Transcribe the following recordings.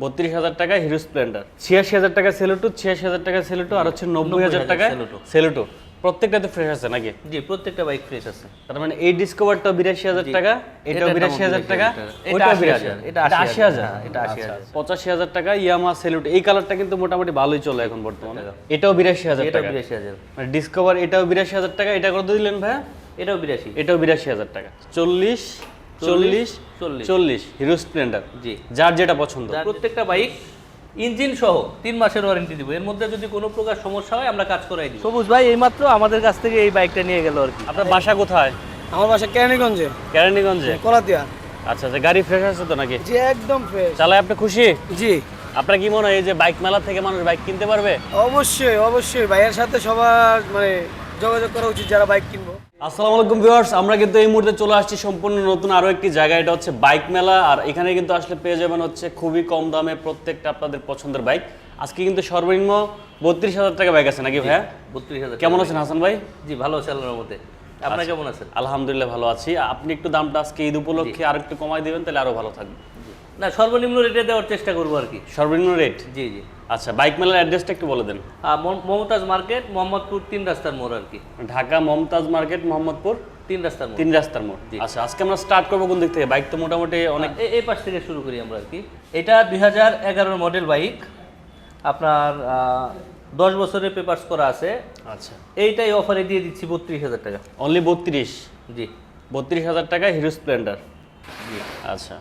বত্রিশ হাজার টাকা হিরো স্প্লেন্ডার। ছিয়াশি হাজার টাকা সেলুটু ছিয়াশি হাজার টাকা সেলুটু আর হচ্ছে নব্বই হাজার টাকা সেলুটো। প্রত্যেকটাতে ফ্রেশ আছে নাকি? জি প্রত্যেকটা বাইক ফ্রেশ আছে। তার মানে এই ডিসকভারটা বিরাশি হাজার টাকা এটাও বিরাশি হাজার টাকা এটা ওইটাও 80,000 বিরাশি এটা এটা 80,000 আশি হাজার। হ্যাঁ, এটা 80,000 আচ্ছা, পঁচাশি হাজার টাকা ইয়ামা সেলুট। এই কালারটা কিন্তু মোটামুটি ভালোই চলে এখন বর্তমানে। এটাও বিরাশি হাজার এটা টাকা। বিরাশি হাজার। মানে ডিসকভার এটাও বিরাশি হাজার টাকা এটা কত দিলেন ভাইয়া? এটাও বিরাশি। এটাও বিরাশি হাজার টাকা। চল্লিশ চল্লিশ চল্লিশ। চল্লিশ। Hero Splendor. জি। যার যেটা পছন্দ। প্রত্যেকটা বাইক ইঞ্জিন সহ তিন মাসের ওয়ারেন্টি দিব। এর মধ্যে যদি কোনো প্রকার সমস্যা হয় আমরা কাজ করাই দিই সবুজ ভাই এইমাত্র আমাদের কাছ থেকে এই বাইকটা নিয়ে গেল আর কি। আপনার বাসা কোথায়? আমার বাসা কেরানীগঞ্জে। কেরানীগঞ্জে? কলাতিয়া। আচ্ছা আচ্ছা গাড়ি ফ্রেশ আছে তো নাকি? জি একদম ফ্রেশ চালায় আপনি খুশি? জি। আপনার কি মনে হয় এই যে বাইক মেলা থেকে মানুষ বাইক কিনতে পারবে? অবশ্যই অবশ্যই। ভাইয়ের সাথে সবার মানে যোগাযোগ করা উচিত যারা বাইক কিনবো। আসসালামু আলাইকুম ভিউয়ার্স আমরা কিন্তু এই মুহূর্তে চলে আসছি সম্পূর্ণ নতুন আরও একটি জায়গা এটা হচ্ছে বাইক মেলা আর এখানে কিন্তু আসলে পেয়ে যাবেন হচ্ছে খুবই কম দামে প্রত্যেকটা আপনাদের পছন্দের বাইক। আজকে কিন্তু সর্বনিম্ন বত্রিশ হাজার টাকা বাইক আছে নাকি ভাইয়া? বত্রিশ হাজার কেমন আছেন হাসান ভাই? জি ভালো আছে আল্লাহর মধ্যে আপনার কেমন আছেন? আলহামদুলিল্লাহ ভালো আছি। আপনি একটু দামটা আজকে ঈদ উপলক্ষে আর একটু কমাই দিবেন তাহলে আরও ভালো থাকবে। না সর্বনিম্ন রেটে দেওয়ার চেষ্টা করব আর কি। সর্বনিম্ন রেট জি জি। আচ্ছা বাইক মেলার অ্যাড্রেসটা একটু বলে দেন। মমতাজ মার্কেট মোহাম্মদপুর তিন রাস্তার মোড় আর কি। ঢাকা মমতাজ মার্কেট মোহাম্মদপুর তিন রাস্তার মোড়। তিন রাস্তার মোড়। আচ্ছা আজকে আমরা স্টার্ট করব কোন দিক থেকে? বাইক তো মোটামুটি অনেক এই পাশ থেকে শুরু করি আমরা আর কি। এটা দুই হাজার মডেল বাইক আপনার দশ বছরের পেপারস করা আছে। আচ্ছা। এইটাই অফারে দিয়ে দিচ্ছি বত্রিশ হাজার টাকা। অনলি বত্রিশ? জি। বত্রিশ হাজার টাকা হিরো স্প্লেন্ডার জি। আচ্ছা।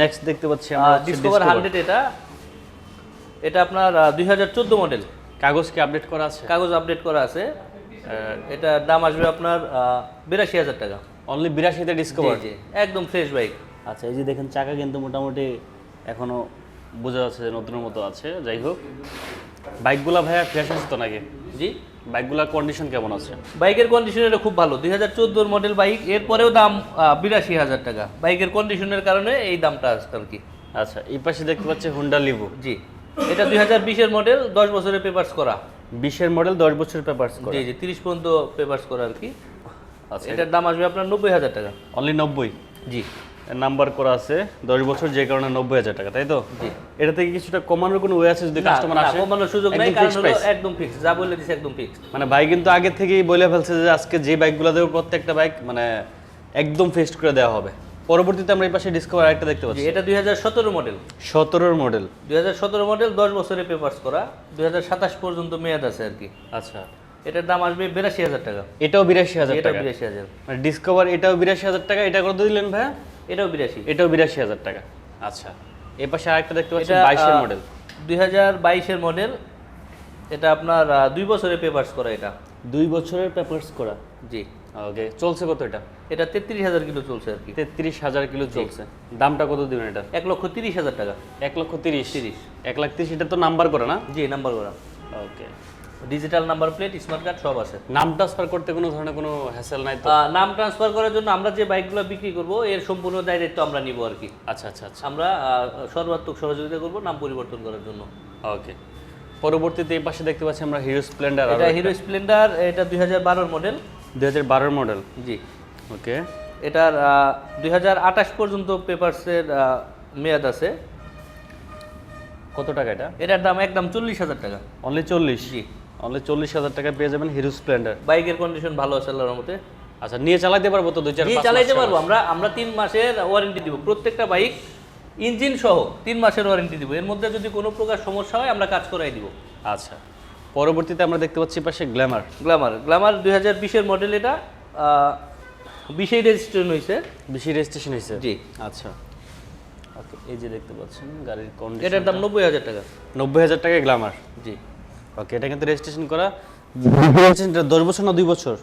নেক্সট দেখতে পাচ্ছি আমরা ডিসকভার হান্ড্রেড এটা। এটা আপনার দুই হাজার চোদ্দ মডেল। কাগজ কি আপডেট করা আছে? কাগজ আপডেট করা আছে। এটা দাম আসবে আপনার বিরাশি হাজার টাকা। অনলি বিরাশিতে ডিসকভার জি, জি, একদম ফ্রেশ বাইক আচ্ছা এই যে দেখেন চাকা কিন্তু মোটামুটি এখনও বোঝা যাচ্ছে যে নতুনের মতো আছে। যাই হোক বাইকগুলা ভাইয়া ফ্রেশ আছে তো নাকি? জি। বাইকগুলার কন্ডিশন কেমন আছে? বাইকের কন্ডিশন এটা খুব ভালো। দুই হাজার চোদ্দোর মডেল বাইক এরপরেও দাম বিরাশি হাজার টাকা। বাইকের কন্ডিশনের কারণে এই দামটা আসছে আর কি। আচ্ছা এই পাশে দেখতে পাচ্ছি হুন্ডা লিভু জি। এটা দুই হাজার বিশের মডেল দশ বছরের পেপার্স করা। বিশের মডেল দশ বছরের পেপারস করে। জি জি তিরিশ পর্যন্ত পেপার্স করা আর কি। আচ্ছা এটার দাম আসবে আপনার নব্বই হাজার টাকা। অনলি নব্বই? জি। নাম্বার করা আছে দশ বছর যে কারণে নব্বই হাজার টাকা তাই তো? এটা থেকে কিছুটা কমানোর কোনো ওয়ে আছে যদি কাস্টমার আসে? কমানোর সুযোগ নাই কারণ হলো একদম ফিক্স যা বলে দিছে একদম ফিক্স মানে ভাই কিন্তু আগে থেকেই বলে ফেলছে যে আজকে যে বাইকগুলো দেবো প্রত্যেকটা বাইক মানে একদম ফিক্সড করে দেওয়া হবে। পরবর্তীতে আমরা এই পাশে ডিসকভার আরেকটা দেখতে পাচ্ছি। এটা দুই হাজার সতেরো মডেল সতেরোর মডেল দুই হাজার সতেরো মডেল দশ বছরের পেপার্স করা। দুই হাজার সাতাশ পর্যন্ত মেয়াদ আছে আর কি। আচ্ছা। এটার দাম আসবে বিরাশি হাজার টাকা। এটাও বিরাশি হাজার এটা বিরাশি হাজার। মানে ডিসকভার এটাও বিরাশি হাজার টাকা। এটা কত দিলেন ভাইয়া? এটাও বিরাশি। এটাও বিরাশি হাজার টাকা। আচ্ছা। এই পাশে আরেকটা দেখতে পাচ্ছি বাইশের মডেল দুই হাজার বাইশের মডেল এটা আপনার দুই বছরের পেপার্স করা এটা। দুই বছরের পেপারস করা। জি। ওকে চলছে কত এটা? এটা তেত্রিশ হাজার কিলো চলছে আর কি। তেত্রিশ হাজার কিলো চলছে। দামটা কত দিবেন এটা? এক লক্ষ তিরিশ হাজার টাকা। এক লক্ষ তিরিশ? তিরিশ। এক লাখ তিরিশ এটা তো নাম্বার করে না? জি নাম্বার করা। Okay digital number plate smart card সব আছে। নাম ট্রান্সফার করতে কোনো ধরনের কোনো হ্যাসেল নাই তো? নাম ট্রান্সফার করার জন্য আমরা যে বাইকগুলো বিক্রি করব এর সম্পূর্ণ দায়িত্ব আমরা নিব আর কি। আচ্ছা আচ্ছা আচ্ছা। আমরা সর্বাত্মক সহযোগিতা করব নাম পরিবর্তন করার জন্য। ওকে পরবর্তীতে এই পাশে দেখতে পাচ্ছি আমরা হিরো স্প্লেন্ডার এটা হিরো স্প্লেন্ডার এটা দুই হাজার বারোর মডেল দুই হাজার বারোর মডেল জি। ওকে এটার দুই হাজার আঠাশ পর্যন্ত পেপারসের মেয়াদ আছে। কত টাকা এটা? এটার দাম একদম চল্লিশ হাজার টাকা। অনলি চল্লিশ? জি। অনলি চল্লিশ হাজার টাকা পেয়ে যাবেন হিরো স্প্লেন্ডার বাইকের কন্ডিশন ভালো আছে আল্লাহর মতে আচ্ছা নিয়ে চালাতে পারব তো দুই চার পাঁচ চালাইতে পারব। আমরা আমরা তিন মাসের ওয়ারেন্টি দিব। প্রত্যেকটা বাইক ইঞ্জিন সহ তিন মাসের ওয়ারেন্টি দিব। এর মধ্যে যদি কোনো প্রকার সমস্যা হয় আমরা কাজ করাই দিব। আচ্ছা। পরবর্তীতে আমরা দেখতে পাচ্ছি পাশে গ্ল্যামার গ্লামার গ্লামার দুই হাজার বিশের মডেল এটা বিশেই রেজিস্ট্রেশন হয়েছে বেশি রেজিস্ট্রেশন হয়েছে জি। আচ্ছা। ওকে এই যে দেখতে পাচ্ছেন গাড়ির কন্ডিশন এটার দাম নব্বই হাজার টাকা। নব্বই হাজার টাকায় গ্ল্যামার জি। ওকে এটা কিন্তু রেজিস্ট্রেশন করা দশ বছর না দুই বছর?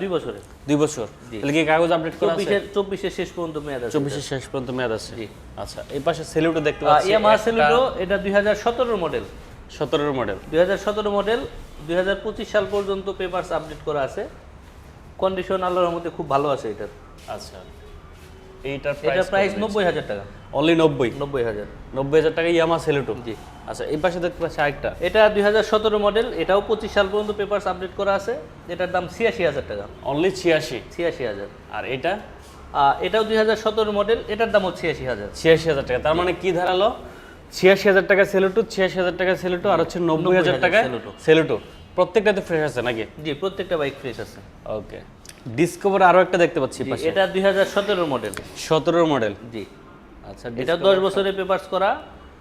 দুই বছরে দুই বছর। তাহলে কি কাগজ আপডেট করা আছে? শেষ পর্যন্ত মেয়াদ আছে শেষ পর্যন্ত মেয়াদ আছে। আচ্ছা এই পাশে সেলিউটো দেখতে পাচ্ছি। ইয়ামাহা সেলুটো এটা দুই হাজার সতেরোর মডেল সতেরোর মডেল দুই হাজার সতেরো মডেল দুই হাজার পঁচিশ সাল পর্যন্ত পেপারস আপডেট করা আছে। কন্ডিশন আল্লাহর রহমতে খুব ভালো আছে এটার। আচ্ছা। এইটার এটা প্রাইস নব্বই হাজার টাকা। অনলি নব্বই। নব্বই হাজার। নব্বই হাজার টাকা ইয়ামা সেলিউটো জি। আচ্ছা এই পাশে দেখতে পাচ্ছি আরেকটা। এটা দুই হাজার সতেরো মডেল এটাও পঁচিশ সাল পর্যন্ত পেপারস আপডেট করা আছে। এটার দাম ছিয়াশি হাজার টাকা। অনলি ছিয়াশি। ছিয়াশি হাজার। আর এটা? এটাও দুই হাজার সতেরো মডেল এটার দামও ছিয়াশি হাজার। ছিয়াশি হাজার টাকা। তার মানে কি ধারালো? ছিয়াশি হাজার টাকা সেলুটো ছিয়াশি হাজার টাকা সেলুটো আর হচ্ছে নব্বই হাজার 90,000 টাকায় সেলুটো। প্রত্যেকটাতে ফ্রেশ আছে নাকি? জি প্রত্যেকটা বাইক ফ্রেশ আছে। ওকে ডিসকভার আরও একটা দেখতে পাচ্ছি এটা দুই হাজার সতেরো মডেল সতেরোর মডেল জি। আচ্ছা এটা দশ বছরের পেপার্স করা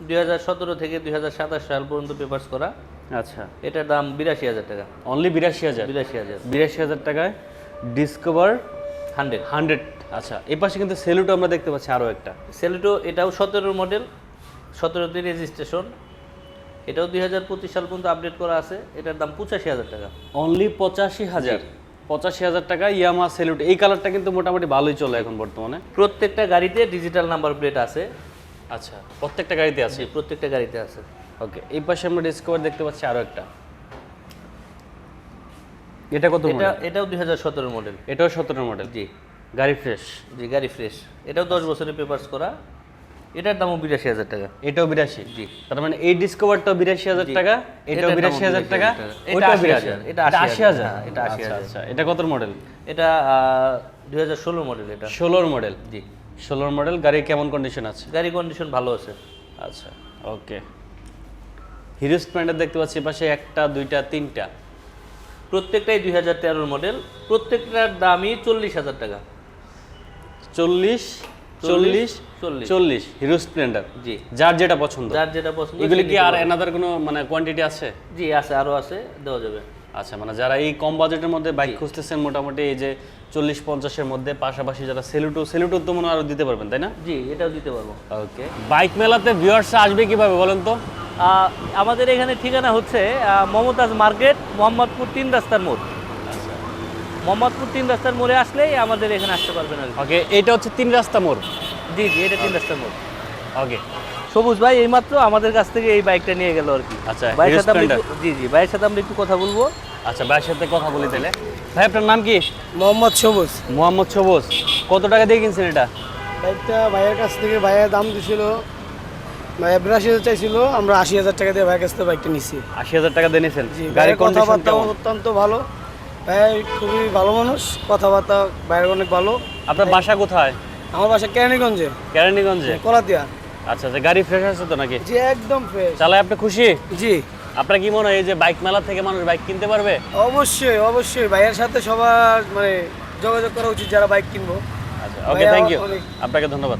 দুই হাজার সতেরো থেকে দুই হাজার সাতাশ সাল পর্যন্ত পেপার্স করা। আচ্ছা। এটার দাম বিরাশি হাজার টাকা। অনলি বিরাশি হাজার। বিরাশি হাজার। বিরাশি হাজার টাকায় ডিসকভার হান্ড্রেড। হান্ড্রেড। আচ্ছা এই পাশে কিন্তু সেলুটো আমরা দেখতে পাচ্ছি আরও একটা। সেলুটো এটাও সতেরো মডেল সতেরোতে রেজিস্ট্রেশন। এটাও দুই হাজার পঁচিশ সাল পর্যন্ত আপডেট করা আছে। এটার দাম পঁচাশি হাজার টাকা। অনলি পঁচাশি হাজার। পঁচাশি হাজার টাকা ইয়ামা সেলুট। এই কালারটা কিন্তু মোটামুটি ভালোই চলে এখন বর্তমানে। প্রত্যেকটা গাড়িতে ডিজিটাল নাম্বার প্লেট আছে। আচ্ছা প্রত্যেকটা গাড়িতে আছে? প্রত্যেকটা গাড়িতে আছে। ওকে এই পাশে আমরা ডিসকভার দেখতে পাচ্ছি আরও একটা। এটা কত এটা এটাও দুই হাজার সতেরো মডেল এটাও সতেরো মডেল জি। গাড়ি ফ্রেশ জি গাড়ি ফ্রেশ এটাও দশ বছরের পেপার্স করা। এটার দামও বিরাশি হাজার টাকা। এটাও বিরাশি? জি। তার মানে এই ডিসকভারটাও বিরাশি হাজার টাকা এটাও বিরাশি হাজার টাকা 80,000 বিরাশি এটা এটা 80,000 আশি হাজার? হ্যাঁ, এটা 80,000 আচ্ছা আচ্ছা। এটা কত মডেল এটা দুই হাজার ষোলো মডেল এটা। ষোলোর মডেল জি। ষোলোর মডেল গাড়ির কেমন কন্ডিশন আছে? গাড়ি কন্ডিশন ভালো আছে। আচ্ছা ওকে। হিরো স্প্লেন্ডার দেখতে পাচ্ছি পাশে একটা দুইটা তিনটা। প্রত্যেকটাই দুই হাজার তেরোর মডেল প্রত্যেকটার দামই চল্লিশ হাজার টাকা। চল্লিশ চল্লিশ চল্লিশ। হিরো স্প্লেন্ডার জি। যার যেটা পছন্দ। যার যেটা পছন্দ এগুলি কি আর এনাদার কোনো মানে কোয়ান্টিটি আছে? জি আছে আরও আছে দেওয়া যাবে। আচ্ছা মানে যারা এই কম বাজেটের মধ্যে বাইক খুঁজতেছেন মোটামুটি এই যে চল্লিশ পঞ্চাশের মধ্যে পাশাপাশি যারা সেলুটো সেলুটো তো মনে আরও দিতে পারবেন তাই না? জি এটাও দিতে পারব। ওকে বাইক মেলাতে ভিউয়ার্স আসবে কীভাবে বলেন তো? আমাদের এখানে ঠিকানা হচ্ছে মমতাজ মার্কেট মোহাম্মদপুর তিন রাস্তার মোড়। মোহাম্মদপুর তিন রাস্তার মোড়ে আসলেই আমাদের এখানে আসতে পারবেন আর ওকে এটা হচ্ছে তিন রাস্তা মোড়? জি জি এটা তিন রাস্তার মোড়। ওকে। সবুজ ভাই এইমাত্র আমাদের কাছ থেকে এই বাইকটা নিয়ে গেল আর কি। আচ্ছা, ভাইয়ের সাথে জি জি ভাইয়ের সাথে আমরা একটু কথা বলব। আচ্ছা ভাইয়ের সাথে কথা বলি তাহলে। ভাই আপনার নাম কি? মোহাম্মদ সবুজ। মোহাম্মদ সবুজ। কত টাকা দিয়ে কিনছেন এটা? বাইকটা ভাইয়ের কাছ থেকে ভাইয়ের দাম দিছিল ভাইয়া বিরাশি হাজার চাইছিল আমরা আশি হাজার টাকা দিয়ে ভাইয়ের কাছ থেকে বাইকটা নিছি। আশি হাজার টাকা দিয়ে নিয়েছেন গাড়ির কথাবার্তা অত্যন্ত ভালো। ভাই খুবই ভালো মানুষ কথাবার্তা বাইরের অনেক ভালো। আপনার বাসা কোথায়? আমার বাসা কেরানীগঞ্জে। কেরানীগঞ্জে? কলাতিয়া আচ্ছা আচ্ছা গাড়ি ফ্রেশ আছে তো নাকি? জি একদম ফ্রেশ চালায় আপনি খুশি? জি। আপনার কি মনে হয় এই যে বাইক মেলা থেকে মানুষ বাইক কিনতে পারবে? অবশ্যই অবশ্যই। ভাইয়ের সাথে সবার মানে যোগাযোগ করা উচিত যারা বাইক কিনবো। আচ্ছা ওকে থ্যাংক ইউ আপনাকে ধন্যবাদ।